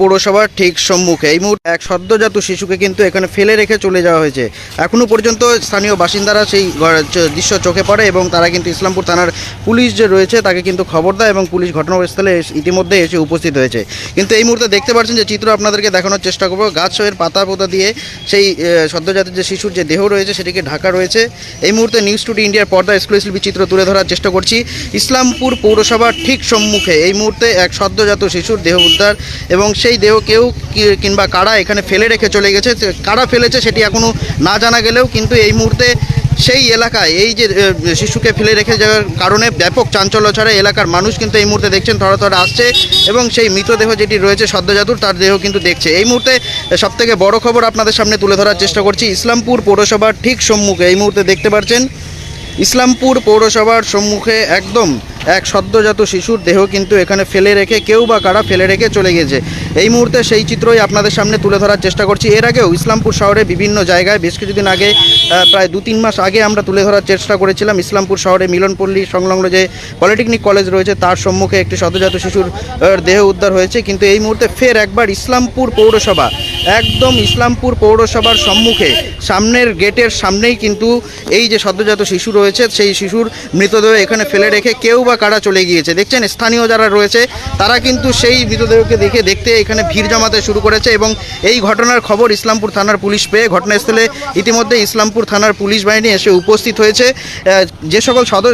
পৌরসভার ঠিক সম্মুখে। এই মুহূর্তে এক সদ্যজাত শিশুকে কিন্তু এখানে ফেলে রেখে চলে যাওয়া হয়েছে। এখনও পর্যন্ত স্থানীয় বাসিন্দারা সেই দৃশ্য চোখে পড়ে এবং তারা কিন্তু ইসলামপুর থানার পুলিশ যে রয়েছে তাকে কিন্তু খবর দেয় এবং পুলিশ ঘটনাস্থলে ইতিমধ্যে এসে উপস্থিত হয়েছে। কিন্তু এই মুহূর্তে দেখতে পাচ্ছেন যে চিত্র আপনাদেরকে দেখানোর চেষ্টা করব। গাছের পাতা পোতা দিয়ে সেই সদ্যজাতের যে শিশুর যে দেহ রয়েছে সেটিকে ঢাকা রয়েছে। এই মুহূর্তে নিউজ টুডে ইন্ডিয়ার পর্দা এক্সক্লুসিভ চিত্র তুলে ধরার চেষ্টা করছি। ইসলামপুর পৌরসভার ঠিক সম্মুখে এই মুহূর্তে এক সদ্যজাত শিশুর দেহ উদ্ধার এবং সেই দেহ কেউ কিংবা কারা এখানে ফেলে রেখে চলে গেছে কারা ফেলেছে সেটি এখনও না জানা গেলেও কিন্তু এই মুহূর্তে সেই এলাকায়, এই যে শিশুকে ফেলে রেখে যাওয়ার কারণে ব্যাপক চাঞ্চল্য ছাড়া এলাকার মানুষ কিন্তু এই মুহূর্তে দেখছেন থরা থরা আসছে এবং সেই মৃতদেহ যেটি রয়েছে সদ্যজাতুর তার দেহ কিন্তু দেখছে। এই মুহূর্তে সব থেকে বড় খবর আপনাদের সামনে তুলে ধরার চেষ্টা করছি, ইসলামপুর পৌরসভার ঠিক সম্মুখে এই মুহূর্তে দেখতে পাচ্ছেন ইসলামপুর পৌরসভার সম্মুখে একদম এক সদ্যজাত শিশুর দেহ কিন্তু এখানে ফেলে রেখে কেউ বা কারা ফেলে রেখে চলে গেছে। এই মুহূর্তে সেই চিত্রই আপনাদের সামনে তুলে ধরার চেষ্টা করছি। এর আগেও ইসলামপুর শহরে বিভিন্ন জায়গায় বেশ কিছুদিন আগে প্রায় দু তিন মাস আগে আমরা তুলে ধরার চেষ্টা করেছিলাম। ইসলামপুর শহরে মিলনপল্লী সংলগ্ন যে পলিটেকনিক কলেজ রয়েছে, তার সম্মুখে একটি সদ্যজাত শিশুর দেহ উদ্ধার হয়েছে। কিন্তু এই মুহূর্তে ফের একবার ইসলামপুর পৌরসভা, একদম ইসলামপুর পৌরসভার সম্মুখে, সামনের গেটের সামনেই কিন্তু এই যে সদ্যজাত শিশু রয়েছে, সেই শিশুর মৃতদেহ এখানে ফেলে রেখে কেউ বা কারা চলে গিয়েছে। দেখছেন, স্থানীয় যারা রয়েছে, তারা কিন্তু সেই মৃতদেহকে দেখে দেখতে এখানে ভিড় জমাতে শুরু করেছে এবং এই ঘটনার খবর ইসলামপুর থানার পুলিশ পেয়ে ঘটনাস্থলে ইতিমধ্যে ইসলামপুর থানার পুলিশ বাহিনী এসে উপস্থিত হয়েছে। যে সকল সদর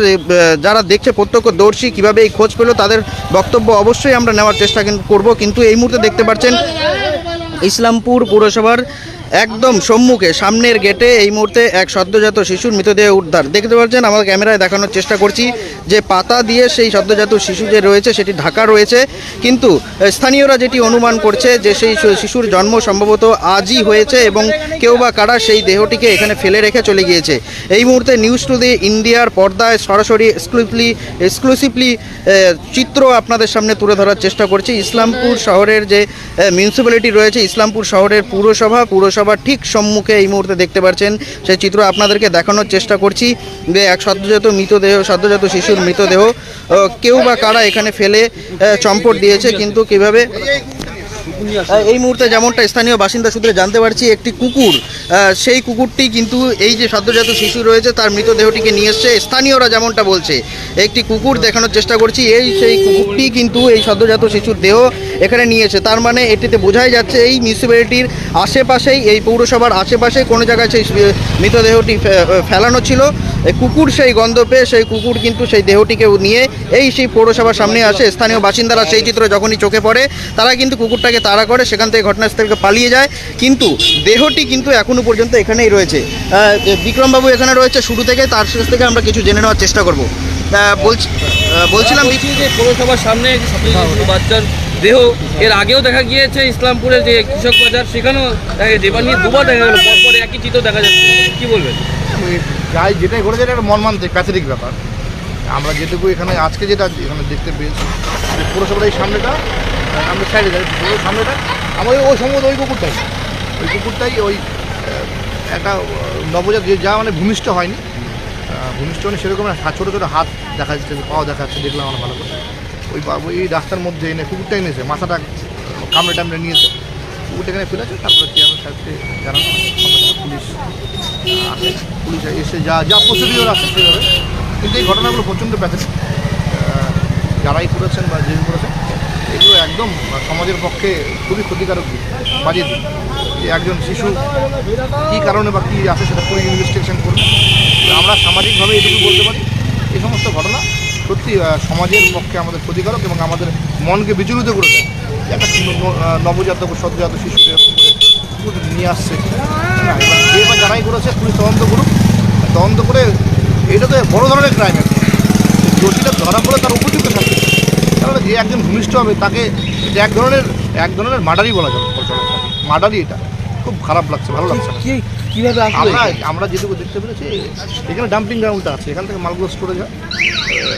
যারা দেখছে প্রত্যক্ষদর্শী কীভাবে এই খোঁজ পেল তাদের বক্তব্য অবশ্যই আমরা নেওয়ার চেষ্টা করব। কিন্তু এই মুহূর্তে দেখতে পাচ্ছেন ইসলামপুর পৌরসভার একদম সম্মুখে, সামনের গেটে এই মুহূর্তে এক সদ্যজাত শিশুর মৃতদেহ উদ্ধার। দেখতে পাচ্ছেন, আমার ক্যামেরায় দেখানোর চেষ্টা করছি যে পাতা দিয়ে সেই সদ্যজাত শিশু যে রয়েছে, সেটি ঢাকা রয়েছে। কিন্তু স্থানীয়রা যেটি অনুমান করছে যে সেই শিশুর জন্ম সম্ভবত আজই হয়েছে এবং কেউ বা কারা সেই দেহটিকে এখানে ফেলে রেখে চলে গিয়েছে। এই মুহূর্তে নিউজ টুডে ইন্ডিয়ার পর্দায় সরাসরি এক্সক্লুসিভলি এক্সক্লুসিভলি চিত্র আপনাদের সামনে তুলে ধরার চেষ্টা করছি। ইসলামপুর শহরের যে মিউনিসিপ্যালিটি রয়েছে, ইসলামপুর শহরের পুরসভা পুরসভার ঠিক সম্মুখে এই মুহূর্তে দেখতে পাচ্ছেন সেই চিত্র। আপনাদেরকে দেখানোর চেষ্টা করছি যে এক সদ্যজাত মৃতদেহ, সদ্যজাত শিশুর মৃতদেহ কেউ বা কারা এখানে ফেলে চম্পট দিয়েছে, কিন্তু কীভাবে এই মুহূর্তে যেমনটা স্থানীয় বাসিন্দা সূত্রে জানতে পারছি, একটি কুকুর সেই কুকুরটি কিন্তু এই যে সদ্যজাত শিশু রয়েছে, তার মৃতদেহটিকে নিয়ে এসছে। স্থানীয়রা যেমনটা বলছে, একটি কুকুর দেখানোর চেষ্টা করছি, এই সেই কুকুরটি কিন্তু এই সদ্যজাত শিশুর দেহ এখানে নিয়েছে তার মানে এটিতে বোঝাই যাচ্ছে, এই মিউনিসিপ্যালিটির আশেপাশেই, এই পৌরসভার আশেপাশেই কোনো জায়গায় সেই মৃতদেহটি ফেলানো ছিল। কুকুর সেই গন্ধ পেয়ে সেই কুকুর কিন্তু সেই দেহটিকে নিয়ে এই সেই পৌরসভার সামনে আসে। স্থানীয় বাসিন্দারা সেই চিত্র যখনই চোখে পড়ে, তারা কিন্তু কুকুরটাকে তাড়া করে, সেখান থেকে ঘটনাস্থলকে পালিয়ে যায়। কিন্তু দেহটি কিন্তু এখনও পর্যন্ত এখানেই রয়েছে। বিক্রমবাবু এখানে রয়েছে শুরু থেকে, তার শেষ থেকে আমরা কিছু জেনে নেওয়ার চেষ্টা করব। বলছি বলছিলাম যে পৌরসভার সামনে বাচ্চার দেহ, এর আগেও দেখা গিয়েছে ইসলামপুরের যে কৃষক বাজার, সেখানেও দেখা গেছে এবার নিয়ে দুবার দেখা গেল পরপর একই চিত্র দেখা যাচ্ছে। কি বলবেন? যাই, যেটাই ঘটেছে এটা একটা মর্মান্তিক, প্যাথেটিক ব্যাপার। আমরা যেটুকু এখানে, আজকে যেটা এখানে দেখতে পেয়েছি পৌরসভার এই সামনেটা আমরা সাইডে যাই পুরো সামনেটা আমাদের ওই সম্ভবত ওই কুকুরটাই। ওই কুকুরটাই ওই একটা নবজাত যে মানে ভূমিষ্ঠ হয়নি। ভূমিষ্ঠ হয়নি সেরকম ছোটো ছোটো হাত দেখা যাচ্ছে পাওয়া দেখা যাচ্ছে, দেখলাম আমার ভালো করে। ওই ওই রাস্তার মধ্যে এনে কুকুরটা এনেছে, মাথাটা কামড়ে টামড়ে নিয়েছে। কুকুরটা এখানে ফেলেছে, তারপরে চেয়ারম্যান সাহেবকে জানানো পুলিশ আসে, পুলিশ এসে যা যা প্রসিডিওর আছে সেভাবে। কিন্তু এই ঘটনাগুলো প্রচণ্ড প্যাথেটিক। যারাই করেছেন বা যে করেছেন, এগুলো একদম সমাজের পক্ষে খুবই ক্ষতিকারক বাজে দিক। যে একজন শিশু কী কারণে বা কী আছে সেটা পুলিশ ইনভেস্টিগেশন করবে। আমরা সামাজিকভাবে এটুকু বলতে পারি, এই সমস্ত ঘটনা সত্যি সমাজের পক্ষে আমাদের ক্ষতিকারক এবং আমাদের মনকে বিচলিত করে দেয়। একটা নবজাতক সদ্যজাত শিশু এরকম করে কুকুর নিয়ে আসছে। হ্যাঁ, যে বা যারাই করেছে পুলিশ তদন্ত করুক। তদন্ত করে এটা তো বড় ধরনের ক্রাইম একটা দোষীটা ধরা পড়ে তার উপযুক্ত থাকে। কারণ যে একজন ভূমিষ্ঠ হবে তাকে এক ধরনের এক ধরনের মার্ডারই বলা যাবে। মার্ডারই এটা। খুব খারাপ লাগছে ভালো লাগছে না। কীভাবে আমরা আমরা যেটুকু দেখতে পেরেছি এখানে ডাম্পিং গ্রাউন্ডটা আছে এখান থেকে মালগুলো স্টোরে যায়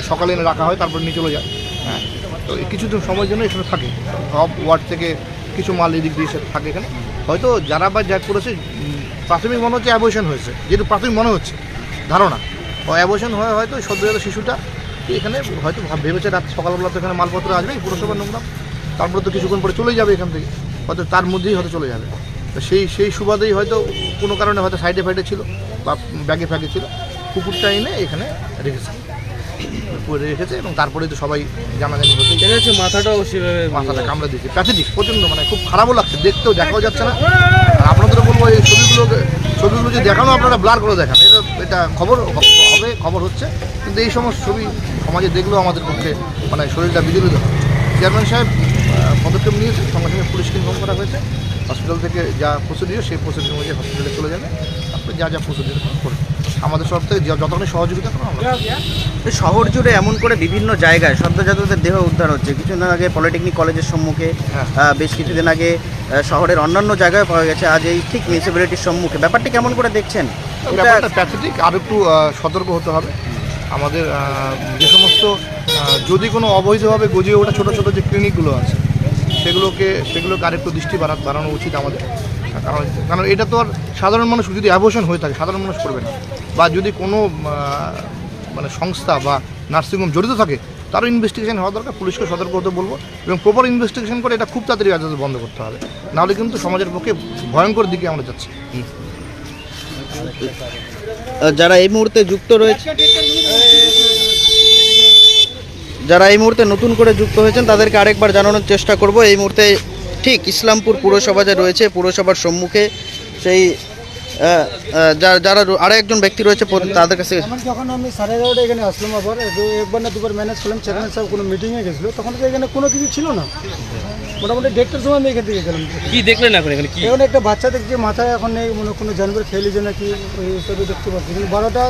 সকালে এনে রাখা হয় তারপর নিয়ে চলে যায়। হ্যাঁ তো এই কিছুদিন সময়ের জন্য এখানে থাকে। সব ওয়ার্ড থেকে কিছু মাল এদিক দিয়ে এসে থাকে এখানে। হয়তো যারা বা যা করেছে উম, প্রাথমিক মনে হচ্ছে অ্যাবর্শন হয়েছে যেহেতু প্রাথমিক মনে হচ্ছে ধারণা। ও অ্যাবর্শন হয়ে হয়তো সদ্যজাত শিশুটা এখানে হয়তো ভাব- ভেবেছে রাত সকালবেলা তো এখানে মালপত্র আসবে পুরসভার নোংরা। তারপরে তো কিছুক্ষণ পরে চলে যাবে এখান থেকে হয়তো তার মধ্যেই হয়তো চলে যাবে। সেই সেই সুবাদেই হয়তো কোনো কারণে হয়তো সাইডে ফাইডে ছিল বা ব্যাগে ফ্যাগে ছিল। কুকুরটা এনে এখানে রেখেছে। পুকুরে রেখেছে এবং তারপরে তো সবাই জানাজানি হতেই দেখা যাচ্ছে মাথাটাও সেভাবে মাথাটা কামড়ে দিয়েছে। প্যাথেটিক প্রচণ্ড মানে খুব খারাপও লাগছে। দেখতেও দেখাও যাচ্ছে না। আর আপনাদের বলব এই ছবিগুলোকে ছবিগুলো যে দেখানো আপনারা ব্লার করে দেখান। এটা এটা খবর হবে খবর হচ্ছে। কিন্তু এই সমস্ত ছবি সমাজে দেখলেও আমাদের পক্ষে মানে শরীরটা বিচলিত হয়। চেয়ারম্যান সাহেব পদক্ষেপ নিয়েছে সঙ্গে সঙ্গে পুলিশকে ইনফর্ম করা হয়েছে। হসপিটাল থেকে যা প্রসিডিও সেই প্রসিডিও অনুযায়ী হসপিটালে চলে যাবে। তারপরে যা যা প্রসিডিও করবে আমাদের সব থেকে যা- যতখানি সহযোগিতা করব। আমরা শহর জুড়ে এমন করে বিভিন্ন জায়গায় সদ্যজাতদের দেহ উদ্ধার হচ্ছে। কিছুদিন আগে পলিটেকনিক কলেজের সম্মুখে হ্যাঁ। বেশ কিছুদিন আগে শহরের অন্যান্য জায়গায় পাওয়া গেছে। আজ এই ঠিক মিউনিসিপ্যালিটির সম্মুখে। ব্যাপারটি কেমন করে দেখছেন? ব্যাপারটা প্যাথেটিক আর একটু সতর্ক হতে হবে। আমাদের যে সমস্ত যদি কোনো অবৈধভাবে গজিয়ে ওঠা ছোটো ছোটো যে ক্লিনিকগুলো আছে সেগুলোকে সেগুলোকে আরেকটু দৃষ্টি বাড়া, বাড়ানো উচিত আমাদের। কারণ কারণ এটা তো আর সাধারণ মানুষ, যদি অ্যাবোশন হয়ে থাকে, সাধারণ মানুষ করবে না। বা যদি কোনো মানে সংস্থা বা নার্সিংহোম জড়িত থাকে, তারও ইনভেস্টিগেশন হওয়া দরকার। পুলিশকে সতর্ক হতে বলব এবং প্রপার ইনভেস্টিগেশন করে এটা খুব তাড়াতাড়ি আজ বন্ধ করতে হবে। নাহলে কিন্তু সমাজের পক্ষে ভয়ঙ্কর দিকে আমরা যাচ্ছি। যারা এই মুহূর্তে যুক্ত রয়েছে যারা এই মুহূর্তে নতুন করে যুক্ত হয়েছেন তাদেরকে আরেকবার জানানোর চেষ্টা করব। এই মুহূর্তে ঠিক ইসলামপুর পুরসভা যে রয়েছে পুরসভার সম্মুখে সেই যারা আরও একজন ব্যক্তি রয়েছে তাদের কাছে যখন আমি সাড়ে এগারোটা এখানে আসলাম আবার দু- একবার না দুবার ম্যানেজ করলাম চেয়ারম্যান সাহেব কোনো মিটিংয়ে গেছিল তখন তো এখানে কোনো কিছু ছিল না। মোটামুটি দেড়টার সময় আমি এখান থেকে গেলাম। কি দেখলেন এখন এখানে? কি এখন একটা বাচ্চা দেখছি মাথায় এখন নেই মনে হয় কোনো জানবার খেয়েলিছে নাকি ওই হিসাবে দেখতে পাচ্ছি। কিন্তু বারোটা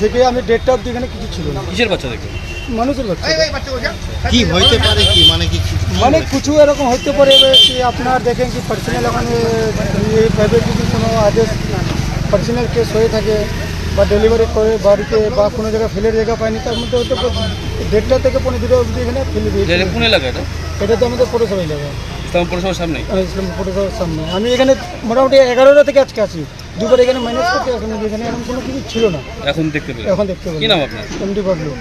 থেকে আমি দেড়টা অব্দি এখানে কিছু ছিল না। কিসের বাচ্চা দেখলেন? মানুষের বাচ্চা কি হইতে পারে কি? মানে কি মানে কিছু এরকম হতে পারে এবার কি আপনার দেখেন কি পার্সোনাল এখন এইভাবে যদি কোনো আদেশ পার্সোনাল কেস হয়ে থাকে বা ডেলিভারি করে বাড়িতে বা কোনো জায়গায় ফেলের জায়গা পায়নি তার মধ্যে হয়তো দেড়টা থেকে পনেরো দুটো অবধি এখানে ফেলে দিয়েছে এটা কোন এলাকা এটা? এটা তো আমাদের পৌরসভা এলাকা ইসলাম পৌরসভার সামনে? ইসলাম পৌরসভার সামনে। আমি এখানে মোটামুটি এগারোটা থেকে আজকে আছি। দুবার এখানে ম্যানেজ করতে এখন এখানে এরকম কোনো কিছু ছিল না। এখন দেখতে পেলেন এখন দেখতে কি নাম আপনার? এমডি বাবলু।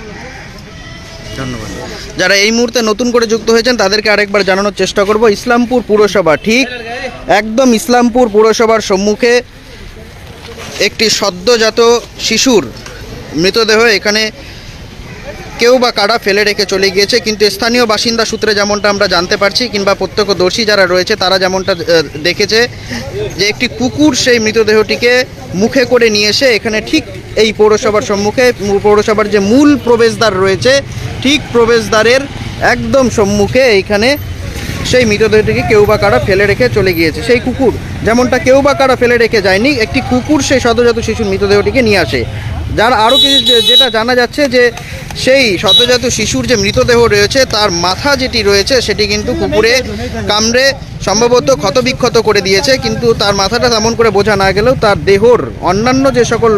ধন্যবাদ। যারা এই মুহূর্তে নতুন করে যুক্ত হয়েছেন, তাদেরকে আরেকবার জানানোর চেষ্টা করব। ইসলামপুর পুরসভা, ঠিক একদম ইসলামপুর পুরসভার সম্মুখে একটি সদ্যজাত শিশুর মৃতদেহ। এখানে কেউ বা কারা ফেলে রেখে চলে গিয়েছে, কিন্তু স্থানীয় বাসিন্দা সূত্রে যেমনটা আমরা জানতে পারছি কিংবা প্রত্যক্ষদর্শী যারা রয়েছে, তারা যেমনটা দেখেছে যে একটি কুকুর সেই মৃতদেহটিকে মুখে করে নিয়ে এসে এখানে ঠিক এই পৌরসভার সম্মুখে পৌরসভার যে মূল প্রবেশদ্বার রয়েছে, ঠিক প্রবেশদ্বারের একদম সম্মুখে এইখানে সেই মৃতদেহটিকে কেউ বা কারা ফেলে রেখে চলে গিয়েছে। সেই কুকুর, যেমনটা কেউ বা কারা ফেলে রেখে যায়নি, একটি কুকুর সেই সদ্যজাত শিশুর মৃতদেহটিকে নিয়ে আসে। যার আরও কিছু যেটা জানা যাচ্ছে যে সেই সদ্যজাত শিশুর যে মৃতদেহ রয়েছে, তার মাথা যেটি রয়েছে, সেটি কিন্তু কুকুরে কামড়ে সম্ভবত ক্ষতবিক্ষত করে দিয়েছে, কিন্তু তার মাথাটা তেমন করে বোঝা না গেলেও তার দেহর অন্যান্য যে সকল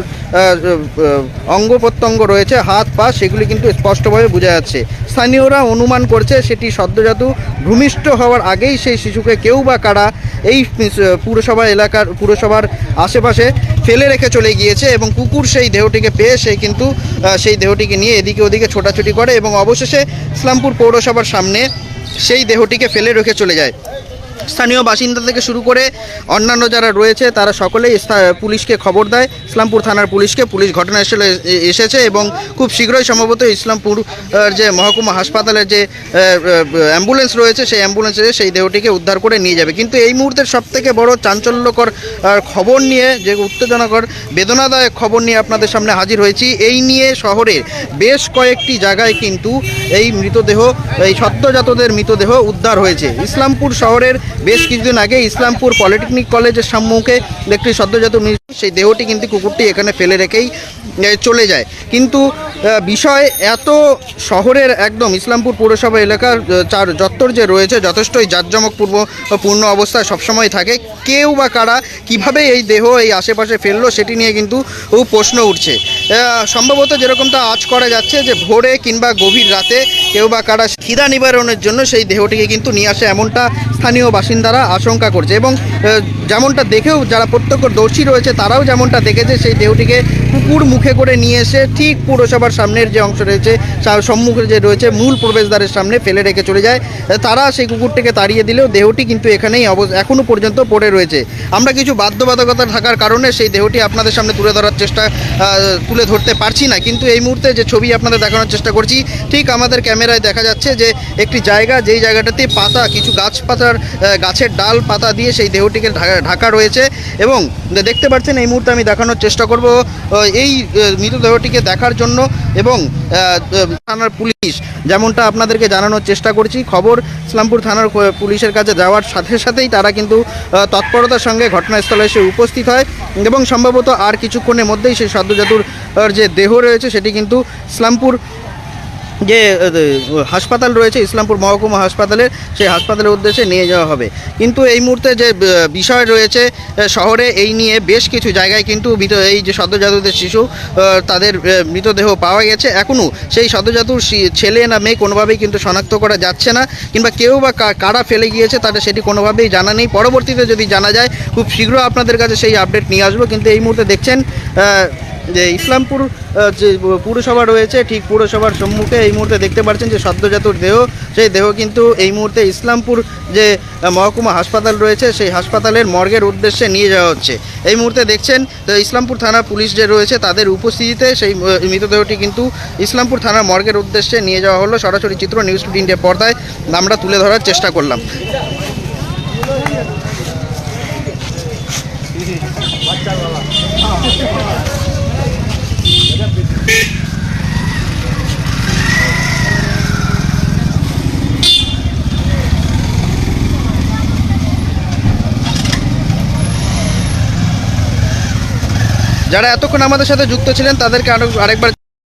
অঙ্গ প্রত্যঙ্গ রয়েছে, হাত, পা, সেগুলি কিন্তু স্পষ্টভাবে বোঝা যাচ্ছে। স্থানীয়রা অনুমান করছে সেটি সদ্যজাত, ভূমিষ্ঠ হওয়ার আগেই সেই শিশুকে কেউ বা কারা এই পুরসভা এলাকার, পুরসভার আশেপাশে ফেলে রেখে চলে গিয়েছে এবং কুকুর সেই দেহটিকে পেয়ে সে কিন্তু সেই দেহটিকে নিয়ে এদিকে ওদিকে ছোটাছুটি করে এবং অবশেষে ইসলামপুর পৌরসভার সামনে সেই দেহটিকে ফেলে রেখে চলে যায়। স্থানীয় বাসিন্দা থেকে শুরু করে অন্যান্য যারা রয়েছে তারা সকলেই পুলিশকে খবর দেয়। ইসলামপুর থানার পুলিশকে পুলিশ ঘটনাস্থলে এসেছে এবং খুব শীঘ্রই সম্ভবত ইসলামপুর যে মহকুমা হাসপাতালের যে অ্যাম্বুলেন্স রয়েছে সেই অ্যাম্বুলেন্সে সেই দেহটিকে উদ্ধার করে নিয়ে যাবে। কিন্তু এই মুহূর্তের সব থেকে বড় চাঞ্চল্যকর খবর নিয়ে যে উত্তেজনাকর, বেদনাদায়ক খবর নিয়ে আপনাদের সামনে হাজির হয়েছি, এই নিয়ে শহরের বেশ কয়েকটি জায়গায় কিন্তু এই মৃতদেহ, এই সদ্যজাতদের মৃতদেহ উদ্ধার হয়েছে। ইসলামপুর শহরের বেশ কিছুদিন আগে ইসলামপুর পলিটেকনিক কলেজের সম্মুখে একটি সদ্যজাত সেই দেহটি কিন্তু কুকুরটি এখানে ফেলে রেখেই চলে যায়। কিন্তু বিষয় এত শহরের একদম ইসলামপুর পৌরসভা এলাকার চার চত্বর যে রয়েছে, যথেষ্টই জাঁকজমকপূর্ব পূর্ণ অবস্থায় সবসময় থাকে। কেউ বা কারা কীভাবে এই দেহ এই আশেপাশে ফেলল সেটি নিয়ে কিন্তু প্রশ্ন উঠছে। সম্ভবত যেরকমটা আজ করা যাচ্ছে যে ভোরে কিংবা গভীর রাতে কেউ বা কারা খিদা নিবারণের জন্য সেই দেহটিকে কিন্তু নিয়ে আসে এমনটা স্থানীয় বাসিন্দারা আশঙ্কা করছে। এবং যেমনটা দেখেও যারা প্রত্যক্ষদর্শী রয়েছে তারাও যেমনটা দেখেছে, সেই দেহটিকে কুকুর মুখে করে নিয়ে এসে ঠিক পুরসভার সামনের যে অংশ রয়েছে সম্মুখে যে রয়েছে, মূল প্রবেশদ্বারের সামনে ফেলে রেখে চলে যায়। তারা সেই কুকুরটিকে তাড়িয়ে দিলেও দেহটি কিন্তু এখানেই অব এখনও পর্যন্ত পড়ে রয়েছে। আমরা কিছু বাধ্যবাধকতা থাকার কারণে সেই দেহটি আপনাদের সামনে তুলে ধরার চেষ্টা তুলে ধরতে পারছি না। কিন্তু এই মুহূর্তে যে ছবি আপনাদের দেখানোর চেষ্টা করছি, ঠিক আমাদের ক্যামেরায় দেখা যাচ্ছে যে একটি জায়গা, যেই জায়গাটাতে পাতা, কিছু গাছ পাতার গাছের ডাল পাতা দিয়ে সেই দেহটিকে ঢাকা রয়েছে এবং দেখতে পাচ্ছেন এই মুহূর্তে আমি দেখানোর চেষ্টা করব এই মৃতদেহটিকে দেখার জন্য এবং থানার পুলিশ। যেমনটা আপনাদেরকে জানানোর চেষ্টা করছি, খবর ইসলামপুর থানার পুলিশের কাছে যাওয়ার সাথে সাথেই তারা কিন্তু তৎপরতার সঙ্গে ঘটনাস্থলে এসে উপস্থিত হয় এবং সম্ভবত আর কিছুক্ষণের মধ্যেই সেই সদ্যজাতুর যে দেহ রয়েছে সেটি কিন্তু ইসলামপুর যে হাসপাতাল রয়েছে, ইসলামপুর মহকুমা হাসপাতালের, সেই হাসপাতালের উদ্দেশ্যে নিয়ে যাওয়া হবে। কিন্তু এই মুহূর্তে যে বিষয় রয়েছে শহরে এই নিয়ে বেশ কিছু জায়গায় কিন্তু এই যে সদ্যজাতদের শিশু তাদের মৃতদেহ পাওয়া গেছে। এখনও সেই সদ্যজাতুর ছেলে না মেয়ে কোনোভাবেই কিন্তু শনাক্ত করা যাচ্ছে না, কিংবা কেউ বা কারা ফেলে গিয়েছে তাদের সেটি কোনোভাবেই জানা নেই। পরবর্তীতে যদি জানা যায়, খুব শীঘ্র আপনাদের কাছে সেই আপডেট নিয়ে আসব। কিন্তু এই মুহূর্তে দেখছেন যে ইসলামপুর যে পুরসভা রয়েছে, ঠিক পুরসভার সম্মুখে এই মুহূর্তে দেখতে পাচ্ছেন যে সদ্যজাতুর দেহ। সেই দেহ কিন্তু এই মুহূর্তে ইসলামপুর যে মহকুমা হাসপাতাল রয়েছে, সেই হাসপাতালের মর্গের উদ্দেশ্যে নিয়ে যাওয়া হচ্ছে। এই মুহূর্তে দেখছেন যে ইসলামপুর থানা পুলিশ যে রয়েছে, তাদের উপস্থিতিতে সেই মৃতদেহটি কিন্তু ইসলামপুর থানার মর্গের উদ্দেশ্যে নিয়ে যাওয়া হলো। সরাসরি চিত্র নিউজ টুডে ইন্ডিয়া পর্দায় আমরা তুলে ধরার চেষ্টা করলাম। যারা এতক্ষণ আমাদের সাথে যুক্ত ছিলেন তাদেরকে আরও আরেকবার